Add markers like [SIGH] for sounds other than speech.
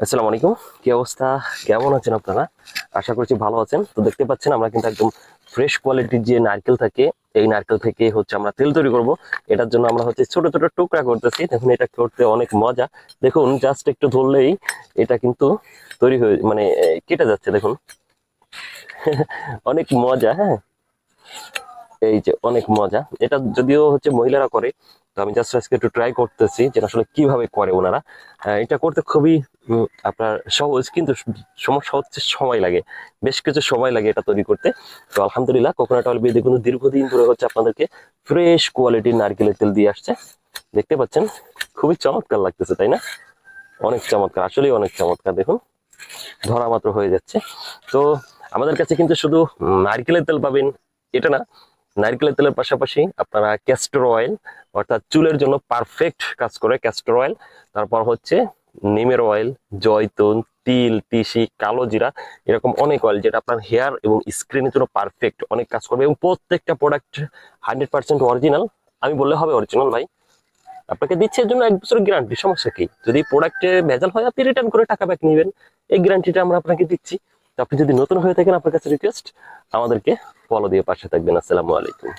আসসালামু আলাইকুম। কি অবস্থা? কেমন আছেন আপনারা? আশা করছি ভালো আছেন। তো দেখতে পাচ্ছেন, আমরা কিন্তু একদম ফ্রেশ কোয়ালিটির যে নারকেল থাকে, এই নারকেল থেকে হচ্ছে আমরা তেল তৈরি করব। এটার জন্য আমরা হচ্ছে ছোট ছোট টুকরা করতেছি। দেখুন, এটা করতে অনেক মজা। দেখুন জাস্ট একটু ধরলেই এটা কিন্তু তৈরি হয়ে মানে কেটে যাচ্ছে, দেখুন। [LAUGHS] অনেক মজা হ্যাঁ? এই যে, অনেক মজা। এটা যদিও হচ্ছে মহিলারা করে তো আমি জাস্ট আজকে একটু ট্রাই করতেছি যেটা আসলে কীভাবে করে ওনারা। এটা করতে খুবই আপনার সহজ, কিন্তু সমস্যা হচ্ছে সময় লাগে। বেশ কিছু সময় লাগে এটা তৈরি করতে। তো আলহামদুলিল্লাহ কোকোনাট অয়েল বিয়ে কিন্তু দীর্ঘদিন ধরে হচ্ছে আপনাদেরকে ফ্রেশ কোয়ালিটির নারকেলের তেল দিয়ে আসছে। দেখতে পাচ্ছেন? খুবই চমৎকার লাগতেছে, তাই না? অনেক চমৎকার, আসলেই অনেক চমৎকার, দেখুন। ধরা মাত্র হয়ে যাচ্ছে। তো আমাদের কাছে কিন্তু শুধু নারকেলের তেল পাবেন, এটা না। নারকেলের তেলের পাশাপাশি আপনারা ক্যাস্টর অয়েল অর্থাৎ চুলের জন্য পারফেক্ট কাজ করে ক্যাস্টর অয়েল তারপর হচ্ছে নিমের অয়েল জয়তুন, তিল, তিসি, কালো জিরা, এরকম অনেক অয়েল যেটা আপনার হেয়ার এবং স্ক্রিনের জন্য পারফেক্ট অনেক কাজ করবে এবং প্রত্যেকটা প্রোডাক্ট হান্ড্রেড পার্সেন্ট অরিজিনাল আমি বললে হবে অরিজিনাল ভাই। আপনাকে দিচ্ছে এর জন্য এক বছর গ্যারান্টি সমস্যা কি? যদি প্রোডাক্টে ভেজাল হয়, আপনি রিটার্ন করে টাকা ব্যাক নেবেন। এই গ্যারান্টিটা আমরা আপনাকে দিচ্ছি। আপনি যদি নতুন হয়ে থাকেন আপনার কাছে রিকোয়েস্ট আমাদেরকে ফলো দিয়ে পাশে থাকবেন। আসসালামু আলাইকুম।